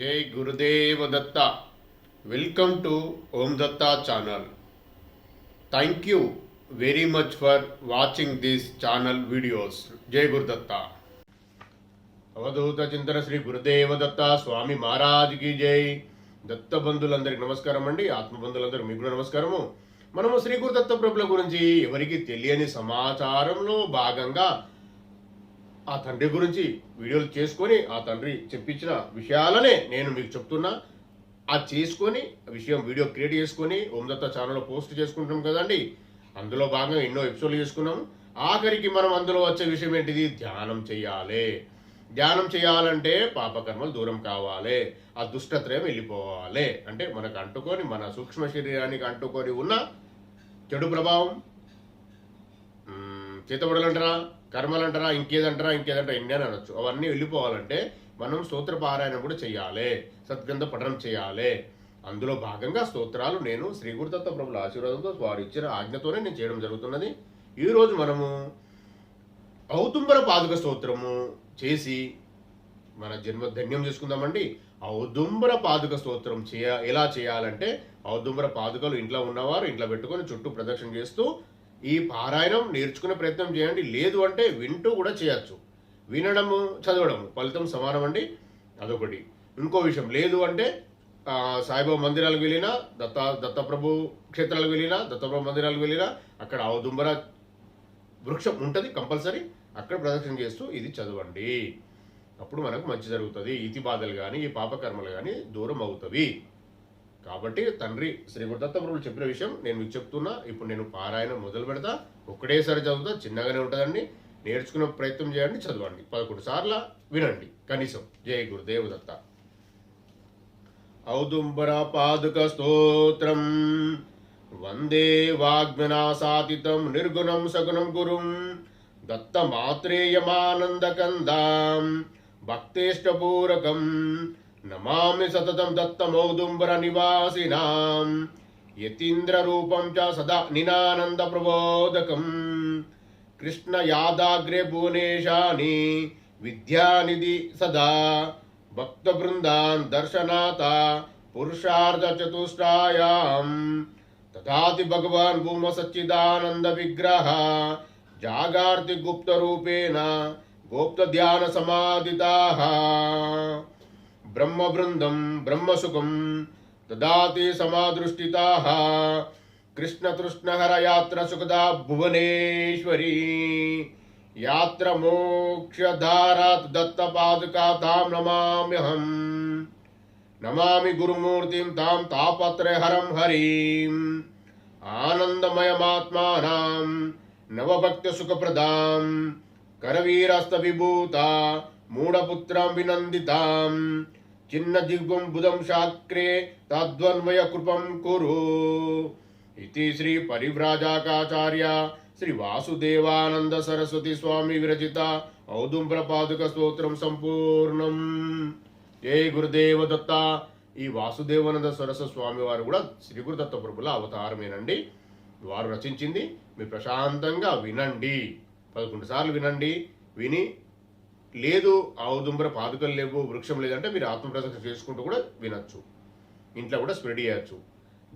జై Gurudeva Datta. Welcome to Om Datta channel thank you very much for watching this channel videos జై గురుదత్త అవధూత చింతన శ్రీ గురుదేవ దత్త స్వామి మహారాజ్కి జై దత్త బంధులందరికి నమస్కారం అండి. ఆత్మబంధులందరూ మీకు కూడా నమస్కారము. మనము శ్రీ గురుదత్త ప్రభుల గురించి ఎవరికి తెలియని సమాచారంలో భాగంగా ఆ తండ్రి గురించి వీడియోలు చేసుకొని ఆ తండ్రి చెప్పించిన విషయాలనే నేను మీకు చెప్తున్నా. ఆ చేసుకొని ఆ విషయం వీడియో క్రియేట్ చేసుకొని ఓందత్త ఛానల్లో పోస్ట్ చేసుకుంటాం కదండి. అందులో భాగంగా ఎన్నో ఎపిసోడ్లు చేసుకున్నాం. ఆఖరికి మనం అందులో వచ్చే విషయం ఏంటిది? ధ్యానం చేయాలి. ధ్యానం చేయాలంటే పాపకర్మలు దూరం కావాలి. ఆ దుష్టత్రయం వెళ్ళిపోవాలి. అంటే మనకు అంటుకొని మన సూక్ష్మ శరీరానికి అంటుకొని ఉన్న చెడు ప్రభావం చేతబడులు అంటారా కర్మలు అంటారా ఇంకేదంటారా? ఇంకేదంటారా? ఎన్ని అని అనొచ్చు. అవన్నీ వెళ్ళిపోవాలంటే మనం స్తోత్ర పారాయణం కూడా చేయాలి సద్గంధ పఠనం చేయాలి అందులో భాగంగా స్తోత్రాలు నేను శ్రీ గురుదత్త ప్రభుల ఆశీర్వాదంతో వారు ఇచ్చిన ఆజ్ఞతోనే నేను చేయడం జరుగుతున్నది. ఈరోజు మనము ఔతుంబర పాదుక స్తోత్రము చేసి మన జన్మ ధన్యం చేసుకుందామండి. ఔదుంబర పాదుక స్తోత్రం చేయ ఎలా చేయాలంటే ఔదుంబర పాదుకలు ఇంట్లో ఉన్నవారు ఇంట్లో పెట్టుకొని చుట్టూ ప్రదక్షిణ చేస్తూ ఈ పారాయణం నేర్చుకునే ప్రయత్నం చేయండి. లేదు అంటే వింటూ కూడా చేయొచ్చు. వినడము చదవడము ఫలితం సమానం అండి అదొకటి. ఇంకో విషయం లేదు అంటే సాయిబాబా మందిరాలకు వెళ్ళినా దత్త దత్తప్రభు క్షేత్రాలకు వెళ్ళినా దత్తప్రభు మందిరాలకు వెళ్ళినా అక్కడ ఔదుంబర వృక్షం ఉంటుంది కంపల్సరీ అక్కడ ప్రదక్షిణ చేస్తూ ఇది చదవండి. అప్పుడు మనకు మంచి జరుగుతుంది. ఇతి బాధలు కానీ ఈ పాపకర్మలు కానీ దూరం అవుతవి కాబట్టి తండ్రి శ్రీ గురుదత్త ప్రభులు చెప్పిన విషయం నేను మీకు చెప్తున్నా. ఇప్పుడు నేను పారాయణం మొదలు పెడతా. ఒకటేసారి చదువుతా. చిన్నగానే ఉంటుందండి. నేర్చుకునే ప్రయత్నం చేయండి చదవండి. పదకొండు సార్లు వినండి. కనీసం. జయ గురుదేవ దత్త. ఔదుంబర పాదుక స్తోత్రం. వందే వాగ్మనాసాతితం. నిర్గుణం సగుణం గురుం. దత్తమాత్రేయమానందకందాం. భక్తేష్టపూరకం. नमामि सततं दत्तमौदुम्बरनिवासिनाम् यतीन्द्ररूपं च सदा निनानन्दप्रबोधकम्। कृष्णयादाग्रे भुवनेशानि, विद्यानिधि सदा। भक्तवृन्दान् दर्शनाता पुरुषार्धचतुष्टायाम् तथाति भगवान् भूमसच्चिदानन्दविग्रह जागार्ति गुप्तरूपेण गोप्तध्यानसमादिताः। ब्रह्मवृन्दं ब्रह्मसुखं ददाति समादृष्टिताः। कृष्णतृष्णहरयात्रसुखदा भुवनेश्वरी। यात्र मोक्षधारात् दत्तपादुका तां नमाम्यहम्। नमामि गुरुमूर्तिं तां तापत्रयहरं हरिम्। आनन्दमयमात्मानां नवभक्तसुखप्रदां। करवीरस्तविभूता, मूढपुत्रां विनन्दिताम्। చిన్న దిగ్వం బుధం శాక్రే తద్వన్వయ కృపం కురు. ఇది శ్రీ పరివ్రాజాకాచార్య శ్రీ వాసుదేవానంద సరస్వతి స్వామి విరచిత ఔదుంబ్ర పాదుక స్తోత్రం సంపూర్ణం. జై గురుదేవ దత్త. ఈ వాసుదేవానంద సరస్వ స్వామి వారు కూడా శ్రీ గురుదత్త ప్రభుల అవతారమేనండి. వారు రచించింది మీరు ప్రశాంతంగా వినండి. పదకొండు సార్లు వినండి విని లేదు ఆవుదుంబర పాదుకలు లేవు వృక్షం లేదంటే మీరు ఆత్మప్రదక్షిణ చేసుకుంటూ కూడా వినొచ్చు. ఇంట్లో కూడా స్ప్రెడ్ చేయొచ్చు.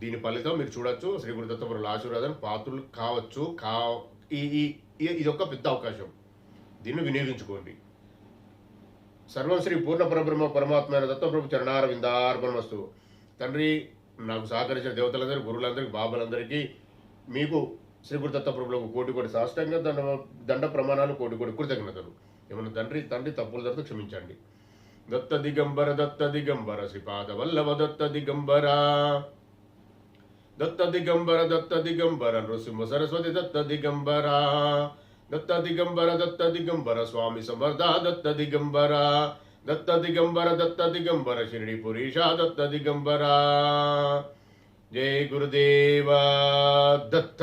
దీని ఫలితం మీరు చూడొచ్చు శ్రీ గురుదత్తపురుల ఆశీర్వాదం పాత్రలు కావచ్చు కా ఈ ఇది ఒక పెద్ద అవకాశం. దీన్ని వినియోగించుకోండి. సర్వం శ్రీ పూర్ణ పరబ్రహ్మ పరమాత్మ దత్తప్రభు చరణార విందార్పణమస్తు తండ్రి నాకు సహకరించిన దేవతలందరికీ గురువులందరికీ బాబులందరికీ మీకు శ్రీ గురు దత్తప్రభులకు కోటి కోటి సాష్టంగా దండ దండ ప్రమాణాలు కోటి కోటి కృతజ్ఞతలు. ఏమన్నా తండ్రి తండ్రి తప్పుల ధరతో క్షమించండి. దత్త దిగంబర దత్త దిగంబర శ్రీపాద వల్లవ దత్త దిగంబర దత్త దిగంబర దత్త దిగంబర నృసింహ సరస్వతి దత్త దిగంబర దత్త దిగంబర దత్త దిగంబర స్వామి సమర్థ దత్త దిగంబర దత్త దిగంబర దత్త దిగంబర షిరిడి పురీష దత్త దిగంబర జై గురుదేవ దత్త.